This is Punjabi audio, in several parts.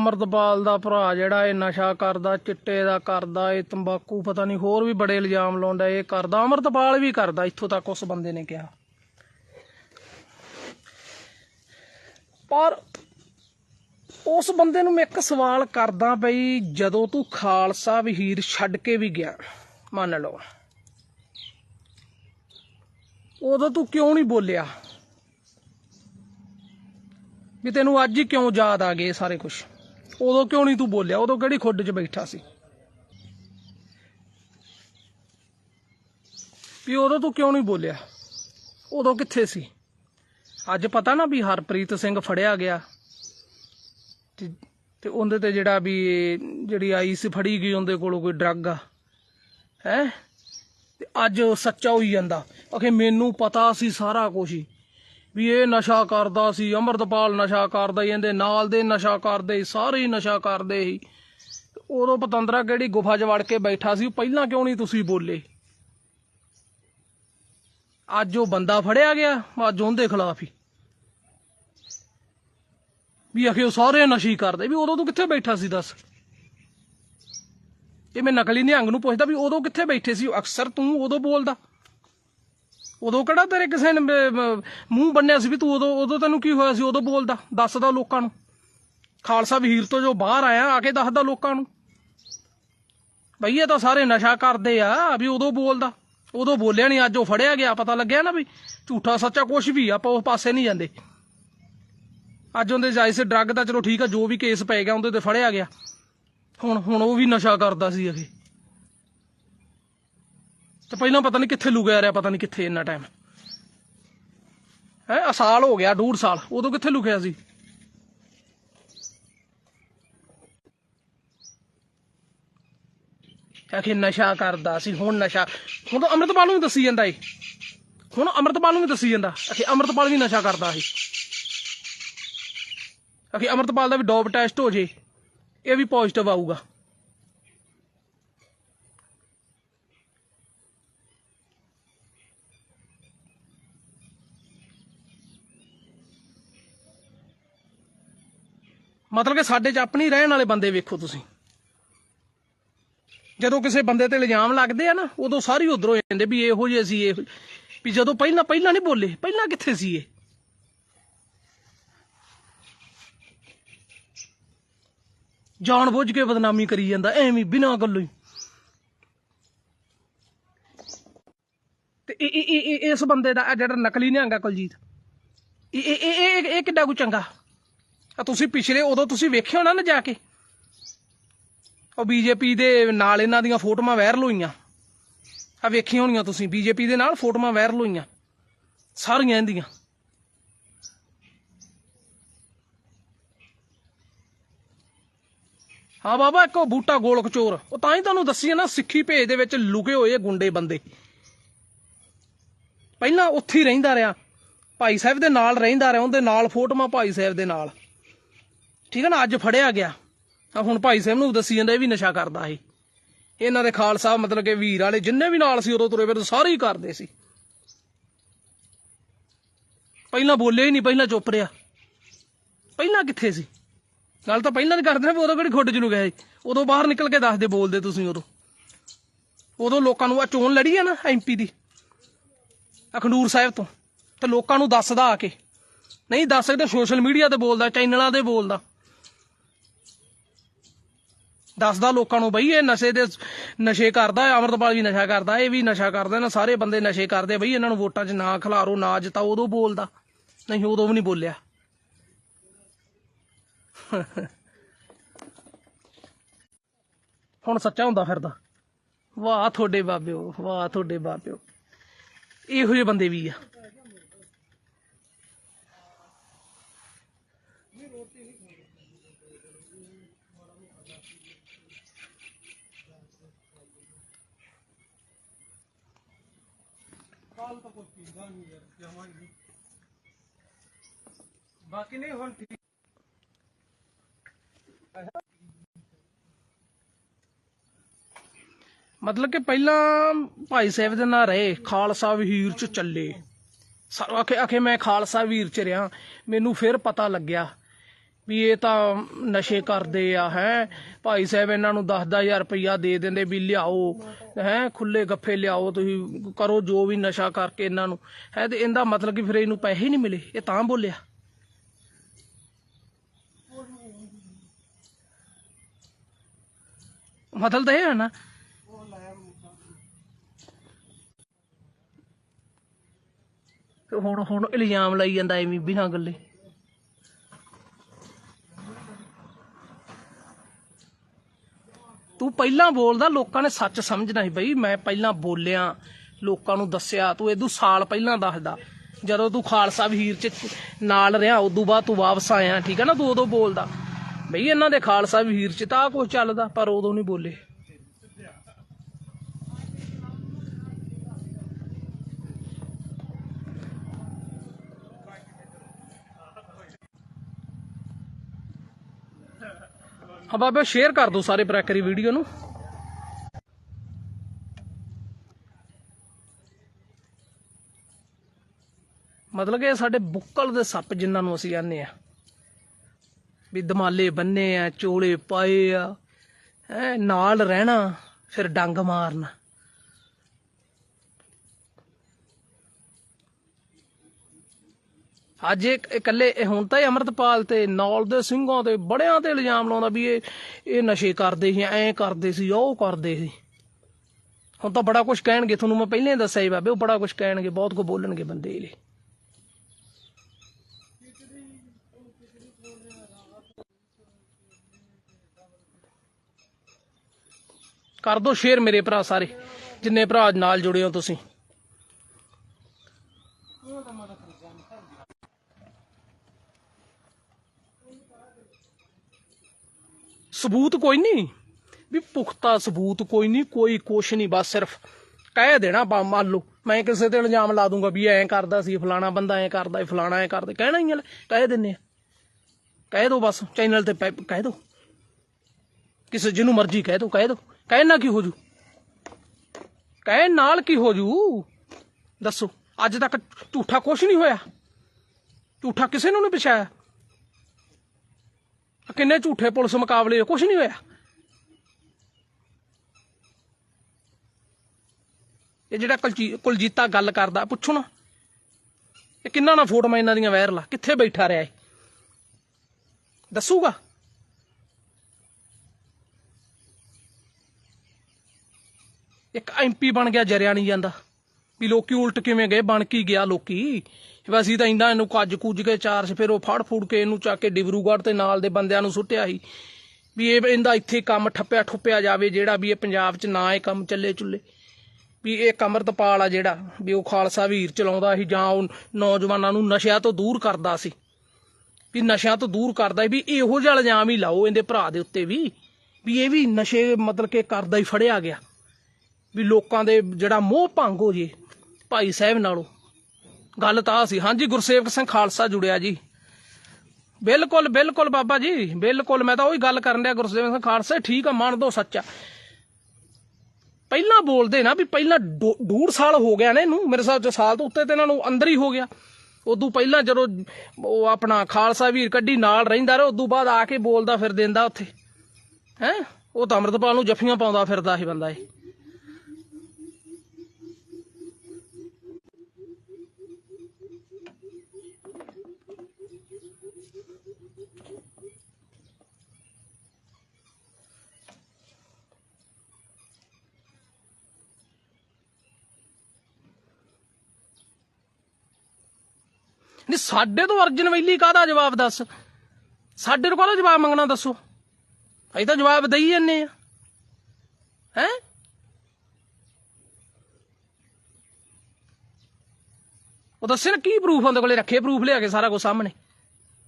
ਅਮਰਤਪਾਲ ਦਾ ਭਰਾ ਜਿਹੜਾ ਇਹ ਨਸ਼ਾ ਕਰਦਾ, ਚਿੱਟੇ ਦਾ ਕਰਦਾ, ਇਹ ਤੰਬਾਕੂ ਪਤਾ ਨਹੀਂ ਹੋਰ ਵੀ ਬੜੇ ਇਲਜ਼ਾਮ ਲਾਉਂਦਾ, ਇਹ ਕਰਦਾ। ਅਮਰਤਪਾਲ ਵੀ ਕਰਦਾ, ਇੱਥੋਂ ਤੱਕ ਉਸ ਬੰਦੇ ਨੇ ਕਿਹਾ। ਪਰ ਉਸ ਬੰਦੇ ਨੂੰ ਮੈਂ ਇੱਕ ਸਵਾਲ ਕਰਦਾ ਬਈ, ਜਦੋਂ ਤੂੰ ਖਾਲਸਾ ਵਹੀਰ ਛੱਡ ਕੇ ਵੀ ਗਿਆ, ਮੰਨ ਲਓ, ਉਦੋਂ ਤੂੰ ਕਿਉਂ ਨਹੀਂ ਬੋਲਿਆ? ਵੀ ਤੈਨੂੰ ਅੱਜ ਹੀ ਕਿਉਂ ਯਾਦ ਆ ਗਏ ਸਾਰੇ ਕੁਝ ਉਦੋਂ ਕਿਉਂ ਨਹੀਂ ਤੂੰ ਬੋਲਿਆ? ਉਦੋਂ ਕਿਹੜੀ ਖੁੱਡ 'ਚ ਬੈਠਾ ਸੀ? ਵੀ ਉਦੋਂ ਤੂੰ ਕਿਉਂ ਨਹੀਂ ਬੋਲਿਆ? ਉਦੋਂ ਕਿੱਥੇ ਸੀ? ਅੱਜ ਪਤਾ ਨਾ ਵੀ ਹਰਪ੍ਰੀਤ ਸਿੰਘ ਫੜਿਆ ਗਿਆ। ਤੇ ਉਹਦੇ ਤੇ ਜਿਹੜਾ ਵੀ ਜਿਹੜੀ ਆਈ ਸੀ ਫੜੀ ਗਈ ਉਹਦੇ ਕੋਲੋਂ ਕੋਈ ਡਰੱਗ ਆ। ਹੈ? ਅੱਜ ਉਹ ਸੱਚਾ ਹੋਈ ਜਾਂਦਾ। ਅਖੇ ਮੈਨੂੰ ਪਤਾ ਸੀ ਸਾਰਾ ਕੁਝ ਹੀ। ਵੀ ਇਹ ਨਸ਼ਾ ਕਰਦਾ ਸੀ, ਅਮਰਤਪਾਲ ਨਸ਼ਾ ਕਰਦਾ ਸੀ, ਇਹਦੇ ਨਾਲ ਦੇ ਨਸ਼ਾ ਕਰਦੇ ਸੀ, ਸਾਰੇ ਹੀ ਨਸ਼ਾ ਕਰਦੇ ਸੀ। ਉਦੋਂ ਪਤੰਦਰਾ ਕਿਹੜੀ ਗੁਫਾ 'ਚ ਵੜ ਕੇ ਬੈਠਾ ਸੀ, ਉਹ ਪਹਿਲਾਂ ਕਿਉਂ ਨਹੀਂ ਤੁਸੀਂ ਬੋਲੇ? ਅੱਜ ਉਹ ਬੰਦਾ ਫੜਿਆ ਗਿਆ, ਅੱਜ ਉਹਦੇ ਖਿਲਾਫ ਹੀ। ਵੀ ਆਖੇ ਉਹ ਸਾਰੇ ਨਸ਼ੀ ਕਰਦੇ, ਵੀ ਉਦੋਂ ਤੂੰ ਕਿੱਥੇ ਬੈਠਾ ਸੀ ਦੱਸ? ਇਹ ਮੈਂ ਨਕਲੀ ਨਿਹੰਗ ਨੂੰ ਪੁੱਛਦਾ ਵੀ ਉਦੋਂ ਕਿੱਥੇ ਬੈਠੇ ਸੀ? ਅਕਸਰ ਤੂੰ ਉਦੋਂ ਬੋਲਦਾ। ਉਦੋਂ ਕਿਹੜਾ ਤੇਰੇ ਕਿਸੇ ਨੇ ਮੂੰਹ ਬੰਨਿਆ ਸੀ ਵੀ ਤੂੰ ਉਦੋਂ ਉਦੋਂ ਤੈਨੂੰ ਕੀ ਹੋਇਆ ਸੀ? ਉਦੋਂ ਬੋਲਦਾ, ਦੱਸਦਾ ਲੋਕਾਂ ਨੂੰ। ਖਾਲਸਾ ਵੀਰ ਤੋਂ ਜੋ ਬਾਹਰ ਆਇਆ, ਆ ਕੇ ਦੱਸਦਾ ਲੋਕਾਂ ਨੂੰ। ਬਈ ਇਹ ਤਾਂ ਸਾਰੇ ਨਸ਼ਾ ਕਰਦੇ ਆ, ਵੀ ਉਦੋਂ ਬੋਲਦਾ। ਉਦੋਂ ਬੋਲਿਆ ਨਹੀਂ ਅੱਜ ਉਹ ਫੜਿਆ ਗਿਆ। ਪਤਾ ਲੱਗਿਆ ਨਾ ਵੀ ਝੂਠਾ ਸੱਚਾ ਕੁਝ ਵੀ ਆਪਾਂ ਉਸ ਪਾਸੇ ਨਹੀਂ ਜਾਂਦੇ। ਅੱਜ ਉਹਦੇ ਜਾਇ ਸੇ ਡਰੱਗ ਦਾ ਚਲੋ ਠੀਕ ਆ, ਜੋ ਵੀ ਕੇਸ ਪੈ ਗਿਆ, ਉਹਦੇ ਤੇ ਫੜਿਆ ਗਿਆ। ਹੁਣ ਹੁਣ ਉਹ ਵੀ ਨਸ਼ਾ ਕਰਦਾ ਸੀ ਅਖੇ। ਤੇ ਪਹਿਲਾਂ ਪਤਾ ਨਹੀਂ ਕਿੱਥੇ ਲੁਕਿਆ ਰਿਹਾ, ਪਤਾ ਨਹੀਂ ਕਿੱਥੇ ਇੰਨਾ ਟਾਈਮ ਹੈ ਆ ਸਾਲ ਹੋ ਗਿਆ, ਡੂਢ ਸਾਲ। ਉਦੋਂ ਕਿੱਥੇ ਲੁਕਿਆ ਸੀ? ਆਖੇ ਨਸ਼ਾ ਕਰਦਾ ਸੀ, ਹੁਣ ਨਸ਼ਾ। ਹੁਣ ਤਾਂ ਅੰਮ੍ਰਿਤਪਾਲ ਨੂੰ ਵੀ ਦੱਸੀ ਜਾਂਦਾ ਏ। ਹੁਣ ਅੰਮ੍ਰਿਤਪਾਲ ਨੂੰ ਵੀ ਦੱਸੀ ਜਾਂਦਾ। ਆਖੇ ਅੰਮ੍ਰਿਤਪਾਲ ਵੀ ਨਸ਼ਾ ਕਰਦਾ ਸੀ। ਆਖੇ ਅੰਮ੍ਰਿਤਪਾਲ ਦਾ ਵੀ ਡੋਪ ਟੈਸਟ ਹੋ ਜੇ, ਇਹ ਵੀ ਪੋਜ਼ਿਟਿਵ ਆਊਗਾ। ਮਤਲਬ ਕਿ ਸਾਡੇ 'ਚ ਆਪਣੀ ਰਹਿਣ ਵਾਲੇ ਬੰਦੇ ਵੇਖੋ ਤੁਸੀਂ। ਜਦੋਂ ਕਿਸੇ ਬੰਦੇ ਤੇ ਇਲਜ਼ਾਮ ਲੱਗਦੇ ਆ ਨਾ, ਉਦੋਂ ਸਾਰੀ ਉਧਰੋਂ ਜਾਂਦੇ ਵੀ ਇਹੋ ਜਿਹੇ ਸੀ, ਇਹ ਵੀ ਜਦੋਂ ਪਹਿਲਾਂ ਪਹਿਲਾਂ ਨਹੀਂ ਬੋਲੇ, ਪਹਿਲਾਂ ਕਿੱਥੇ ਸੀ ਇਹ? ਜਾਣ ਬੁੱਝ ਕੇ ਬਦਨਾਮੀ ਕਰੀ ਜਾਂਦਾ, ਐਵੇਂ ਬਿਨਾਂ ਗੱਲੋਂ ਹੀ। ਤੇ ਇਹ ਇਹ- ਇਸ ਬੰਦੇ ਦਾ ਆਹ ਜਿਹੜਾ ਨਕਲੀ ਨਿਹੰਗਾ ਕੁਲਜੀਤ। ਇਹ ਇਹ ਇਹ ਕਿੱਡਾ ਕੁ ਚੰਗਾ? ਆ ਤੁਸੀਂ ਪਿਛਲੇ ਉਦੋਂ ਤੁਸੀਂ ਵੇਖਿਆ ਹੋਣਾ ਨਾ ਜਾ ਕੇ? ਉਹ ਬੀਜੇਪੀ ਦੇ ਨਾਲ ਇਹਨਾਂ ਦੀਆਂ ਫੋਟੋਆਂ ਵਾਇਰਲ ਹੋਈਆਂ। ਆ ਵੇਖੀਆਂ ਹੋਣੀਆਂ ਤੁਸੀਂ, ਬੀਜੇਪੀ ਦੇ ਨਾਲ ਫੋਟੋਆਂ ਵਾਇਰਲ ਹੋਈਆਂ। ਸਾਰੀਆਂ ਇਹਦੀਆਂ। ਹਾਂ ਬਾਬਾ, ਇੱਕੋ ਬੂਟਾ ਗੋਲਕ ਚੋਰ। ਉਹ ਤਾਂ ਹੀ ਤੁਹਾਨੂੰ ਦੱਸੀ ਨਾ, ਸਿੱਖੀ ਭੇਜ ਦੇ ਵਿੱਚ ਲੁਕੇ ਹੋਏ ਗੁੰਡੇ ਬੰਦੇ। ਪਹਿਲਾਂ ਉੱਥੇ ਹੀ ਰਹਿੰਦਾ ਰਿਹਾ। ਭਾਈ ਸਾਹਿਬ ਦੇ ਨਾਲ ਰਹਿੰਦਾ ਰਿਹਾ, ਉਹਦੇ ਨਾਲ ਫੋਟੋਆਂ ਭਾਈ ਸਾਹਿਬ ਦੇ ਨਾਲ। ਠੀਕ ਹੈ ਨਾ, ਅੱਜ ਫੜਿਆ ਗਿਆ। ਆ ਹੁਣ ਭਾਈ ਸਾਹਿਬ ਨੂੰ ਦੱਸੀ ਜਾਂਦਾ ਇਹ ਵੀ ਨਸ਼ਾ ਕਰਦਾ ਸੀ ਇਹਨਾਂ ਦੇ ਖਾਲਸਾ ਮਤਲਬ ਕਿ ਵੀਰ ਵਾਲੇ ਜਿੰਨੇ ਵੀ ਨਾਲ ਸੀ ਉਦੋਂ ਤੁਰੇ ਫਿਰ ਸਾਰੇ ਹੀ ਕਰਦੇ ਸੀ। ਪਹਿਲਾਂ ਬੋਲੇ ਹੀ ਨਹੀਂ, ਪਹਿਲਾਂ ਚੁੱਪ ਰਿਹਾ। ਪਹਿਲਾਂ ਕਿੱਥੇ ਸੀ? ਗੱਲ ਤਾਂ ਪਹਿਲਾਂ ਨਹੀਂ ਕਰਦੇ ਨੇ ਵੀ ਉਦੋਂ ਕਿਹੜੀ ਖੁੱਡ ਚ ਨੂੰ ਗਏ ਉਦੋਂ ਬਾਹਰ ਨਿਕਲ ਕੇ ਦੱਸਦੇ ਬੋਲਦੇ ਤੁਸੀਂ ਉਦੋਂ। ਉਦੋਂ ਲੋਕਾਂ ਨੂੰ ਆ ਚੋਣ ਲੜੀ ਆ ਨਾ ਐਮਪੀ ਦੀ ਅਖਨੂਰ ਸਾਹਿਬ ਤੋਂ। ਤੇ ਲੋਕਾਂ ਨੂੰ ਦੱਸਦਾ ਆ ਕੇ। ਨਹੀਂ, ਦੱਸ ਸਕਦੇ, ਸੋਸ਼ਲ ਮੀਡੀਆ ਤੇ ਬੋਲਦਾ, ਚੈਨਲਾਂ ਤੇ ਬੋਲਦਾ। ਦੱਸਦਾ ਲੋਕਾਂ ਨੂੰ ਬਈ ਇਹ ਨਸ਼ੇ ਦੇ ਨਸ਼ੇ ਕਰਦਾ ਹੈ, ਅਮਰਤਪਾਲ ਵੀ ਨਸ਼ਾ ਕਰਦਾ, ਇਹ ਵੀ ਨਸ਼ਾ ਕਰਦਾ ਨਾ ਸਾਰੇ ਬੰਦੇ ਨਸ਼ੇ ਕਰਦੇ ਬਈ, ਇਹਨਾਂ ਨੂੰ ਵੋਟਾਂ 'ਚ ਨਾ ਖਿਲਾਰੋ, ਨਾ ਜਿਤਾਓ, ਉਦੋਂ ਬੋਲਦਾ। ਨਹੀਂ, ਉਦੋਂ ਵੀ ਨਹੀਂ ਬੋਲਿਆ। ਹੁਣ ਸੱਚਾ ਹੁੰਦਾ ਫਿਰਦਾ। ਵਾਹ ਤੁਹਾਡੇ ਬਾਬਿਓ, ਵਾਹ ਤੁਹਾਡੇ ਬਾਬਿਓ। ਇਹੋ ਜਿਹੇ ਬੰਦੇ ਵੀ ਆ। ਬਾਕੀ ਨਹੀਂ, ਹੁਣ ਠੀਕ। ਮਤਲਬ ਕਿ ਪਹਿਲਾਂ ਭਾਈ ਸਾਹਿਬ ਦੇ ਨਾਲ ਰਹੇ, ਖਾਲਸਾ ਵੀਰ ਚ ਚੱਲੇ। ਆਖੇ ਆਖੇ ਮੈਂ ਖਾਲਸਾ ਵੀਰ ਚ ਰਿਹਾ, ਮੈਨੂੰ ਫਿਰ ਪਤਾ ਲੱਗਿਆ। ਵੀ ਇਹ ਤਾਂ ਨਸ਼ੇ ਕਰਦੇ ਆ, ਹੈ। ਭਾਈ ਸਾਹਿਬ ਇਹਨਾਂ ਨੂੰ 10-10000 ਰੁਪਇਆ ਦੇ ਦਿੰਦੇ ਵੀ ਲਿਆਓ, ਹੈ ਖੁੱਲੇ ਗੱਫੇ ਲਿਆਓ ਤੁਸੀਂ, ਕਰੋ ਜੋ ਵੀ ਨਸ਼ਾ ਕਰਕੇ ਇਹਨਾਂ ਨੂੰ। ਹੈ ਤੇ ਇਹਦਾ ਮਤਲਬ ਕਿ ਫਿਰ ਇਹਨੂੰ ਪੈਸੇ ਨਹੀਂ ਮਿਲੇ, ਇਹ ਤਾਂ ਬੋਲਿਆ। ਮਤਲਬ ਤਾਂ ਇਹ ਹੈ ਨਾ। ਹੁਣ ਹੁਣ ਇਲਜ਼ਾਮ ਲਾਈ ਜਾਂਦਾ ਐਵੇਂ ਬਿਨਾਂ ਗੱਲੇ। ਤੂੰ ਪਹਿਲਾਂ ਬੋਲਦਾ, ਲੋਕਾਂ ਨੇ ਸੱਚ ਸਮਝਣਾ ਸੀ ਬਈ, ਮੈਂ ਪਹਿਲਾਂ ਬੋਲਿਆ, ਲੋਕਾਂ ਨੂੰ ਦੱਸਿਆ, ਤੂੰ ਇਹਦੂ ਸਾਲ ਪਹਿਲਾਂ ਦੱਸਦਾ। ਜਦੋਂ ਤੂੰ ਖਾਲਸਾ ਵੀਰ ਚ ਨਾਲ ਰਿਹਾ, ਉਦੋਂ ਬਾਅਦ ਤੂੰ ਵਾਪਸ ਆਇਆ, ਠੀਕ ਹੈ ਨਾ, ਤੂੰ ਉਦੋਂ ਬੋਲਦਾ। ਬਈ ਇਹਨਾਂ ਦੇ ਖਾਲਸਾ ਵੀਰ ਚ ਤਾਂ ਕੁਝ ਚੱਲਦਾ, ਪਰ ਉਦੋਂ ਨਹੀਂ ਬੋਲੇ। ਹਾਂ, ਬਾਬੇ ਸ਼ੇਅਰ ਕਰ ਦਿਓ ਸਾਰੇ ਪ੍ਰੈਕਰੀ ਵੀਡੀਓ ਨੂੰ। ਮਤਲਬ ਕਿ ਸਾਡੇ ਬੁੱਕਲ ਦੇ ਸੱਪ ਜਿਨ੍ਹਾਂ ਨੂੰ ਅਸੀਂ ਆਨੇ ਆ ਵੀ ਦਮਾਲੇ ਬੰਨੇ ਆ, ਚੋਲੇ ਪਾਏ ਆ ਨਾਲ ਰਹਿਣਾ, ਫਿਰ ਡੰਗ ਮਾਰਨਾ। ਅੱਜ ਇਹ ਇਕੱਲੇ, ਇਹ ਹੁਣ ਤਾਂ ਇਹ ਅਮਰਤਪਾਲ ਤੇ, ਨੌਲ ਦੇ ਸਿੰਘਾਂ ਤੇ, ਬੜਿਆਂ ਤੇ ਇਲਜ਼ਾਮ ਲਾਉਂਦਾ ਵੀ ਇਹ ਇਹ ਨਸ਼ੇ ਕਰਦੇ ਸੀ, ਐਂ ਕਰਦੇ ਸੀ, ਉਹ ਕਰਦੇ ਸੀ। ਹੁਣ ਤਾਂ ਬੜਾ ਕੁਝ ਕਹਿਣਗੇ, ਤੁਹਾਨੂੰ ਮੈਂ ਪਹਿਲਾਂ ਹੀ ਦੱਸਿਆ ਹੀ ਬਾਬੇ, ਉਹ ਬੜਾ ਕੁਝ ਕਹਿਣਗੇ, ਬਹੁਤ ਕੁ ਬੋਲਣਗੇ ਬੰਦੇ ਇਹ। ਕਰ ਦੋ ਸ਼ੇਅਰ ਮੇਰੇ ਭਰਾ ਸਾਰੇ, ਜਿੰਨੇ ਭਰਾ ਨਾਲ ਜੁੜੇ ਹੋ ਤੁਸੀਂ। ਸਬੂਤ ਕੋਈ ਨਹੀਂ। ਵੀ ਪੁਖਤਾ ਸਬੂਤ ਕੋਈ ਨਹੀਂ, ਕੋਈ ਕੁਛ ਨਹੀਂ, ਬਸ ਸਿਰਫ ਕਹਿ ਦੇਣਾ ਬਾ ਮੰਨ ਲਓ। ਮੈਂ ਕਿਸੇ ਤੇ ਇਲਜ਼ਾਮ ਲਾ ਦੂੰਗਾ ਵੀ ਐਂ ਕਰਦਾ ਸੀ ਫਲਾਣਾ ਬੰਦਾ ਐਂ ਕਰਦਾ ਫਲਾਣਾ ਐਂ ਕਰਦਾ। ਕਹਿਣਾ ਹੀ ਆ ਕਹਿ ਦਿੰਨੇ ਆ। ਕਹਿ ਦੋ ਬਸ ਚੈਨਲ ਤੇ ਪੈ- ਕਹਿ ਦੋ। ਕਿਸੇ ਜਿਹਨੂੰ ਮਰਜ਼ੀ ਕਹਿ ਦੋ ਕਹਿ ਦੋ। ਕਹਿਣਾ ਕੀ ਹੋ ਜੂ? ਕਹਿਣ ਨਾਲ ਕੀ ਹੋ ਜੂ? ਦੱਸੋ, ਅੱਜ ਤੱਕ ਝੂਠਾ ਕੁਛ ਨਹੀਂ ਹੋਇਆ। ਝੂਠਾ ਕਿਸੇ ਨੂੰ ਨਹੀਂ ਪਛਾਇਆ। ਕਿੰਨੇ ਝੂਠੇ ਪੁਲਿਸ ਮੁਕਾਬਲੇ ਕੁਛ ਨਹੀਂ ਹੋਇਆ। ਇਹ ਜਿਹੜਾ ਕੁਲਜੀ- ਕੁਲਜੀਤਾ ਗੱਲ ਕਰਦਾ, ਪੁੱਛੋ ਨਾ। ਇਹ ਕਿੰਨਾ ਨਾ ਫੋਟੋਆਂ ਇਹਨਾਂ ਦੀਆਂ ਵਾਇਰਲ ਆ, ਕਿੱਥੇ ਬੈਠਾ ਰਿਹਾ ਇਹ? ਦੱਸੂਗਾ? ਇੱਕ ਐਮਪੀ ਬਣ ਗਿਆ ਜਰਿਆ ਨਹੀਂ ਜਾਂਦਾ। ਵੀ ਲੋਕੀ ਉਲਟ ਕਿਵੇਂ ਗਏ? ਬਣ ਕੀ ਗਿਆ ਲੋਕੀ? ਵੀ ਤਾਂ ਇੰਨਾ ਇਹਨੂੰ ਕੱਜ ਕੁੱਜ ਕੇ ਚਾਰ ਚ ਫਿਰ ਉਹ ਫੜ ਫੂੜ ਕੇ ਇਹਨੂੰ ਚੱਕ ਕੇ ਡਿਬਰੂਗੜ੍ਹ ਤੇ ਨਾਲ ਦੇ ਬੰਦਿਆਂ ਨੂੰ ਸੁੱਟਿਆ ਸੀ। ਵੀ ਇਹ ਇਹਦਾ ਇੱਥੇ ਕੰਮ ਠੱਪਿਆ ਠੁੱਪਿਆ ਜਾਵੇ ਜਿਹੜਾ ਵੀ ਇਹ ਪੰਜਾਬ 'ਚ ਨਾ ਇਹ ਕੰਮ ਚੱਲੇ ਚੁੱਲੇ। ਵੀ ਇਹ ਕਮਰਤਪਾਲ ਆ ਜਿਹੜਾ, ਵੀ ਉਹ ਖਾਲਸਾ ਵੀਰ ਚਲਾਉਂਦਾ ਸੀ ਜਾਂ ਉਹ ਨੌਜਵਾਨਾਂ ਨੂੰ ਨਸ਼ਿਆਂ ਤੋਂ ਦੂਰ ਕਰਦਾ ਸੀ। ਵੀ ਨਸ਼ਿਆਂ ਤੋਂ ਦੂਰ ਕਰਦਾ ਸੀ, ਵੀ ਇਹੋ ਜਿਹਾ ਇਲਜ਼ਾਮ ਹੀ ਲਾਓ ਇਹਦੇ ਭਰਾ ਦੇ ਉੱਤੇ ਵੀ। ਵੀ ਇਹ ਵੀ ਨਸ਼ੇ ਮਤਲਬ ਕਿ ਕਰਦਾ ਹੀ ਫੜਿਆ ਗਿਆ। ਵੀ ਲੋਕਾਂ ਦੇ ਜਿਹੜਾ ਮੋਹ ਭੰਗ ਹੋ ਜੇ ਭਾਈ ਸਾਹਿਬ ਨਾਲੋਂ। ਗੱਲ ਤਾਂ ਸੀ। ਹਾਂਜੀ, ਗੁਰਸੇਵਕ ਸਿੰਘ ਖਾਲਸਾ ਜੁੜਿਆ ਜੀ। ਬਿਲਕੁਲ ਬਿਲਕੁਲ ਬਾਬਾ ਜੀ, ਬਿਲਕੁਲ। ਮੈਂ ਤਾਂ ਉਹੀ ਗੱਲ ਕਰਨ ਡਿਆ ਗੁਰਸੇਵਕ ਸਿੰਘ ਖਾਲਸਾ ਠੀਕ ਆ ਮੰਨ ਦੋ, ਸੱਚਾ ਪਹਿਲਾਂ ਬੋਲਦੇ ਨਾ ਵੀ ਪਹਿਲਾਂ ਡੋ- ਡੂਢ ਸਾਲ ਹੋ ਗਿਆ ਨੇ ਇਹਨੂੰ। ਮੇਰੇ ਹਿਸਾਬ ਸਾਲ ਤੋਂ ਉੱਤੇ ਤੇ ਇਹਨਾਂ ਨੂੰ ਅੰਦਰ ਹੀ ਹੋ ਗਿਆ। ਉਦੋਂ ਪਹਿਲਾਂ ਜਦੋਂ ਉਹ ਆਪਣਾ ਖਾਲਸਾ ਵੀਰ ਕੱਢੀ ਨਾਲ ਰਹਿੰਦਾ ਰਿਹਾ, ਉਦੋਂ ਬਾਅਦ ਆ ਕੇ ਬੋਲਦਾ ਫਿਰ ਦਿੰਦਾ ਉੱਥੇ। ਹੈ? ਉਹ ਤਾਂ ਅੰਮ੍ਰਿਤਪਾਲ ਨੂੰ ਜੱਫੀਆਂ ਪਾਉਂਦਾ ਫਿਰਦਾ ਇਹ ਬੰਦਾ ਇਹ। ਨਹੀਂ ਸਾਡੇ ਤੋਂ ਅਰਜਨ ਵੈਲੀ ਕਾਹਦਾ ਜਵਾਬ ਦੱਸ? ਸਾਡੇ ਤੋਂ ਕਾਹਦਾ ਜਵਾਬ ਮੰਗਣਾ ਦੱਸੋ? ਅਸੀਂ ਤਾਂ ਜਵਾਬ ਦੇਈ ਜੰਨੇ ਆ। ਹੈ? ਉਹ ਦੱਸੇ ਨਾ ਕੀ ਪ੍ਰੂਫ ਉਹਦੇ ਕੋਲੇ? ਰੱਖੇ ਪ੍ਰੂਫ ਲਿਆ ਕੇ ਸਾਰਾ ਕੁਝ ਸਾਹਮਣੇ।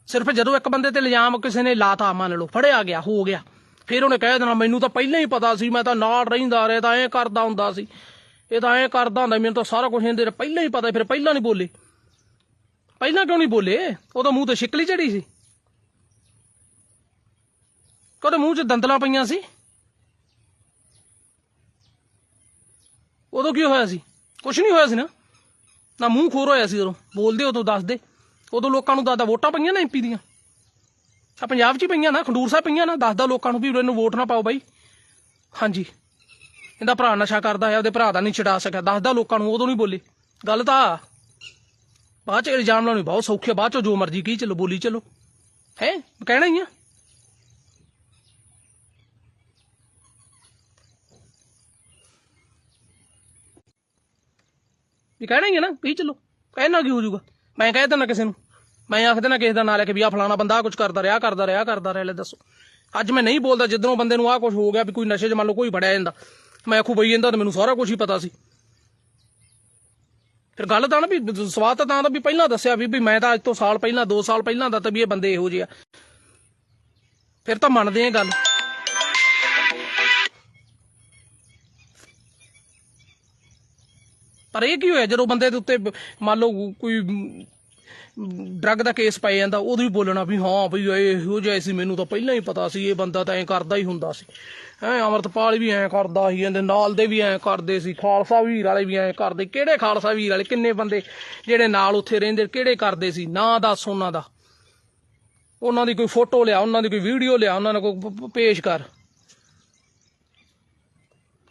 ਸਿਰਫ ਜਦੋਂ ਇੱਕ ਬੰਦੇ ਤੇ ਇਲਜ਼ਾਮ ਕਿਸੇ ਨੇ ਲਾਤਾ, ਮੰਨ ਲਓ, ਫੜਿਆ ਗਿਆ, ਹੋ ਗਿਆ। ਫਿਰ ਉਹਨੇ ਕਹਿ ਦੇਣਾ, ਮੈਨੂੰ ਤਾਂ ਪਹਿਲਾਂ ਹੀ ਪਤਾ ਸੀ, ਮੈਂ ਤਾਂ ਨਾਲ ਰਹਿੰਦਾ ਰਿਹਾ, ਤਾਂ ਐਂ ਕਰਦਾ ਹੁੰਦਾ ਸੀ। ਇਹ ਤਾਂ ਐਂ ਕਰਦਾ ਹੁੰਦਾ, ਮੈਨੂੰ ਤਾਂ ਸਾਰਾ ਕੁਝ ਇਹਦੇ ਪਹਿਲਾਂ ਹੀ ਪਤਾ, ਫਿਰ ਪਹਿਲਾਂ ਨਹੀਂ ਬੋਲੇ। ਪਹਿਲਾਂ ਕਿਉਂ ਨਹੀਂ ਬੋਲੇ? ਉਦੋਂ ਮੂੰਹ ਤੇ ਸ਼ਿਕਲੀ ਚੜੀ ਸੀ। ਕਦੇ ਮੂੰਹ 'ਚ ਦੰਦਲਾਂ ਪਈਆਂ ਸੀ? ਉਦੋਂ ਕੀ ਹੋਇਆ ਸੀ? ਕੁਝ ਨਹੀਂ ਹੋਇਆ ਸੀ ਨਾ? ਨਾ ਮੂੰਹ ਖੋਰ ਹੋਇਆ ਸੀ ਉਦੋਂ। ਬੋਲਦੇ ਉਦੋਂ, ਦੱਸਦੇ। ਉਦੋਂ ਲੋਕਾਂ ਨੂੰ ਦਾਦਾ ਵੋਟਾਂ ਪਈਆਂ ਨਾ ਐਮਪੀ ਦੀਆਂ। ਆ ਪੰਜਾਬ 'ਚ ਪਈਆਂ ਨਾ, ਖੰਡੂਰ ਸਾਹਿਬ ਪਈਆਂ ਨਾ ਦੱਸਦਾ ਲੋਕਾਂ ਨੂੰ ਵੀ ਉਹਨੂੰ ਵੋਟ ਨਾ ਪਾਓ ਬਾਈ। ਹਾਂਜੀ। ਇਹਦਾ ਭਰਾ ਨਸ਼ਾ ਕਰਦਾ ਹੈ, ਉਹਦੇ ਭਰਾ ਦਾ ਨਹੀਂ ਛਡਾ ਸਕਿਆ। ਦੱਸਦਾ ਲੋਕਾਂ ਨੂੰ ਉਦੋਂ ਨਹੀਂ ਬੋਲੇ। ਗੱਲ ਤਾਂ ਬਾਅਦ ਚ ਇਲਜ਼ਾਮ ਲਾਉਣੀ ਬਹੁਤ ਸੌਖੀ ਆ, ਬਾਅਦ ਚ ਜੋ ਮਰਜ਼ੀ ਕੀ ਚਲੋ ਬੋਲੀ ਚਲੋ। ਹੈ? ਕਹਿਣਾ ਹੀ ਆ। ਵੀ ਕਹਿਣਾ ਹੀ ਆ ਨਾ ਕਹੀ ਚਲੋ। ਕਹਿਣਾ ਕੀ ਹੋ ਜਾਊਗਾ ਮੈਂ ਕਹਿ ਦਿੰਦਾ ਕਿਸੇ ਨੂੰ। ਮੈਂ ਆਖ ਦਿੰਦਾ ਕਿਸੇ ਦਾ ਨਾਂ ਲੈ ਕੇ ਵੀ ਆ ਫਲਾਣਾ ਬੰਦਾ ਆਹ ਕੁਝ ਕਰਦਾ ਰਿਹਾ ਆਹ ਕਰਦਾ ਰਿਹਾ ਆਹ ਕਰਦਾ ਰਿਹਾ ਲੈ ਦੱਸੋ। ਅੱਜ ਮੈਂ ਨਹੀਂ ਬੋਲਦਾ ਜਿੱਦਣੋਂ ਬੰਦੇ ਨੂੰ ਆਹ ਕੁਝ ਹੋ ਗਿਆ ਵੀ ਕੋਈ ਨਸ਼ੇ 'ਚ ਮੰਨ ਲਓ ਕੋਈ ਫੜਿਆ ਜਾਂਦਾ। ਮੈਂ ਆਖੂ ਬਈ ਜਾਂਦਾ ਤਾਂ ਮੈਨੂੰ ਸਾਰਾ ਕੁਝ ਹੀ ਪਤਾ ਸੀ। ਫਿਰ ਗੱਲ ਤਾਂ ਨਾ ਵੀ ਸਵਾਦ ਤਾਂ ਦਾ ਵੀ ਪਹਿਲਾਂ ਦੱਸਿਆ ਵੀ ਵੀ ਮੈਂ ਤਾਂ ਅੱਜ ਤੋਂ ਸਾਲ ਪਹਿਲਾਂ 2 ਸਾਲ ਪਹਿਲਾਂ ਦਾ ਤਾਂ ਵੀ ਇਹ ਬੰਦੇ ਇਹੋ ਜਿਹੇ ਆ। ਫਿਰ ਤਾਂ ਮੰਨਦੇ ਆ ਗੱਲ। ਪਰ ਇਹ ਕੀ ਹੋਇਆ ਜਦੋਂ ਬੰਦੇ ਦੇ ਉੱਤੇ ਮੰਨ ਲਓ ਕੋਈ ਡਰੱਗ ਦਾ ਕੇਸ ਪੈ ਜਾਂਦਾ ਉਦੋਂ ਹੀ ਬੋਲਣਾ ਵੀ ਹਾਂ ਵੀ ਇਹੋ ਜਿਹਾ ਸੀ, ਮੈਨੂੰ ਤਾਂ ਪਹਿਲਾਂ ਹੀ ਪਤਾ ਸੀ, ਇਹ ਬੰਦਾ ਤਾਂ ਐਂ ਕਰਦਾ ਹੀ ਹੁੰਦਾ ਸੀ। ਹੈ, ਅਮਰਤਪਾਲ ਵੀ ਐਂ ਕਰਦਾ ਸੀ, ਇਹਦੇ ਨਾਲ ਦੇ ਵੀ ਐਂ ਕਰਦੇ ਸੀ, ਖਾਲਸਾ ਵੀਰ ਵਾਲੇ ਵੀ ਐਂ ਕਰਦੇ। ਕਿਹੜੇ ਖਾਲਸਾ ਵੀਰ ਵਾਲੇ, ਕਿੰਨੇ ਬੰਦੇ ਜਿਹੜੇ ਨਾਲ ਉੱਥੇ ਰਹਿੰਦੇ, ਕਿਹੜੇ ਕਰਦੇ ਸੀ? ਨਾਂ ਦੱਸ ਉਹਨਾਂ ਦਾ। ਉਹਨਾਂ ਦੀ ਕੋਈ ਫੋਟੋ ਲਿਆ, ਉਹਨਾਂ ਦੀ ਕੋਈ ਵੀਡੀਓ ਲਿਆ, ਉਹਨਾਂ ਨੂੰ ਕੋਈ ਪੇਸ਼ ਕਰ।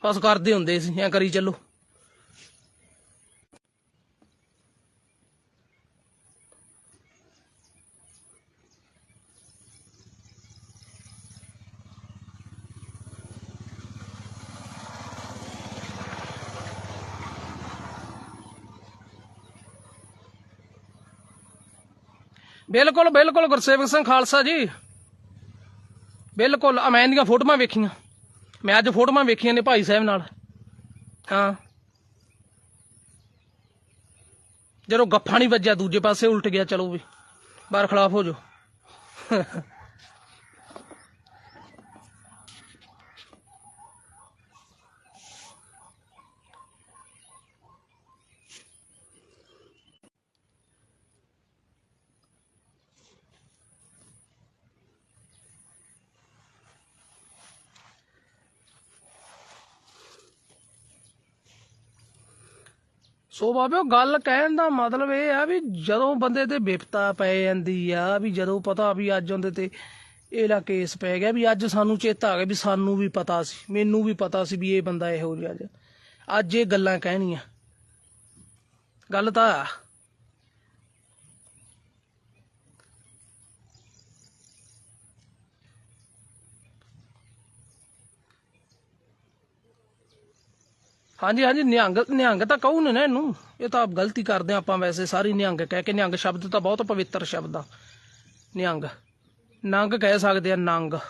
ਬਸ ਕਰਦੇ ਹੁੰਦੇ ਸੀ, ਐਂ ਕਰੀ ਚੱਲੋ। ਬਿਲਕੁਲ ਬਿਲਕੁਲ, ਗੁਰਸੇਵਕ ਸਿੰਘ ਖਾਲਸਾ ਜੀ। ਬਿਲਕੁਲ ਮੈਂ ਇਹਦੀਆਂ ਫੋਟੋਆਂ ਵੇਖੀਆਂ। ਮੈਂ ਅੱਜ ਫੋਟੋਆਂ ਵੇਖੀਆਂ ਨੇ ਭਾਈ ਸਾਹਿਬ ਨਾਲ। ਹਾਂ। ਜਦੋਂ ਗੱਫਾ ਨਹੀਂ ਵੱਜਿਆ, ਦੂਜੇ ਪਾਸੇ ਉਲਟ ਗਿਆ, ਚਲੋ ਵੀ ਬਾਰ ਖਿਲਾਫ ਹੋ ਜਾਓ। ਸੋ ਬਾਬਿਓ, ਗੱਲ ਕਹਿਣ ਦਾ ਮਤਲਬ ਇਹ ਆ ਵੀ ਜਦੋਂ ਬੰਦੇ ਤੇ ਵਿਪਤਾ ਪੈ ਜਾਂਦੀ ਆ, ਵੀ ਜਦੋਂ ਪਤਾ ਵੀ ਅੱਜ ਉਹਦੇ ਤੇ ਇਹਦਾ ਕੇਸ ਪੈ ਗਿਆ ਵੀ ਅੱਜ ਸਾਨੂੰ ਚੇਤਾ ਆ ਗਿਆ ਵੀ ਸਾਨੂੰ ਵੀ ਪਤਾ ਸੀ, ਮੈਨੂੰ ਵੀ ਪਤਾ ਸੀ ਵੀ ਇਹ ਬੰਦਾ ਇਹੋ ਜਿਹਾ ਅੱਜ। ਅੱਜ ਇਹ ਗੱਲਾਂ ਕਹਿਣੀਆਂ। ਗੱਲ ਤਾਂ ਹਾਂਜੀ ਹਾਂਜੀ, ਨਿਹੰਗ ਨਿਹੰਗ ਤਾਂ ਕਹੂ ਨੇ ਨਾ ਇਹਨੂੰ। ਇਹ ਤਾਂ ਗਲਤੀ ਕਰਦੇ ਆ ਆਪਾਂ ਵੈਸੇ, ਸਾਰੀ ਨਿਹੰਗ ਕਹਿ ਕੇ ਨਿਹੰਗ ਸ਼ਬਦ ਤਾਂ ਬਹੁਤ ਪਵਿੱਤਰ ਸ਼ਬਦ ਆ। ਨਿਹੰਗ। ਨੰਗ ਕਹਿ ਸਕਦੇ ਆ, ਨੰਗ।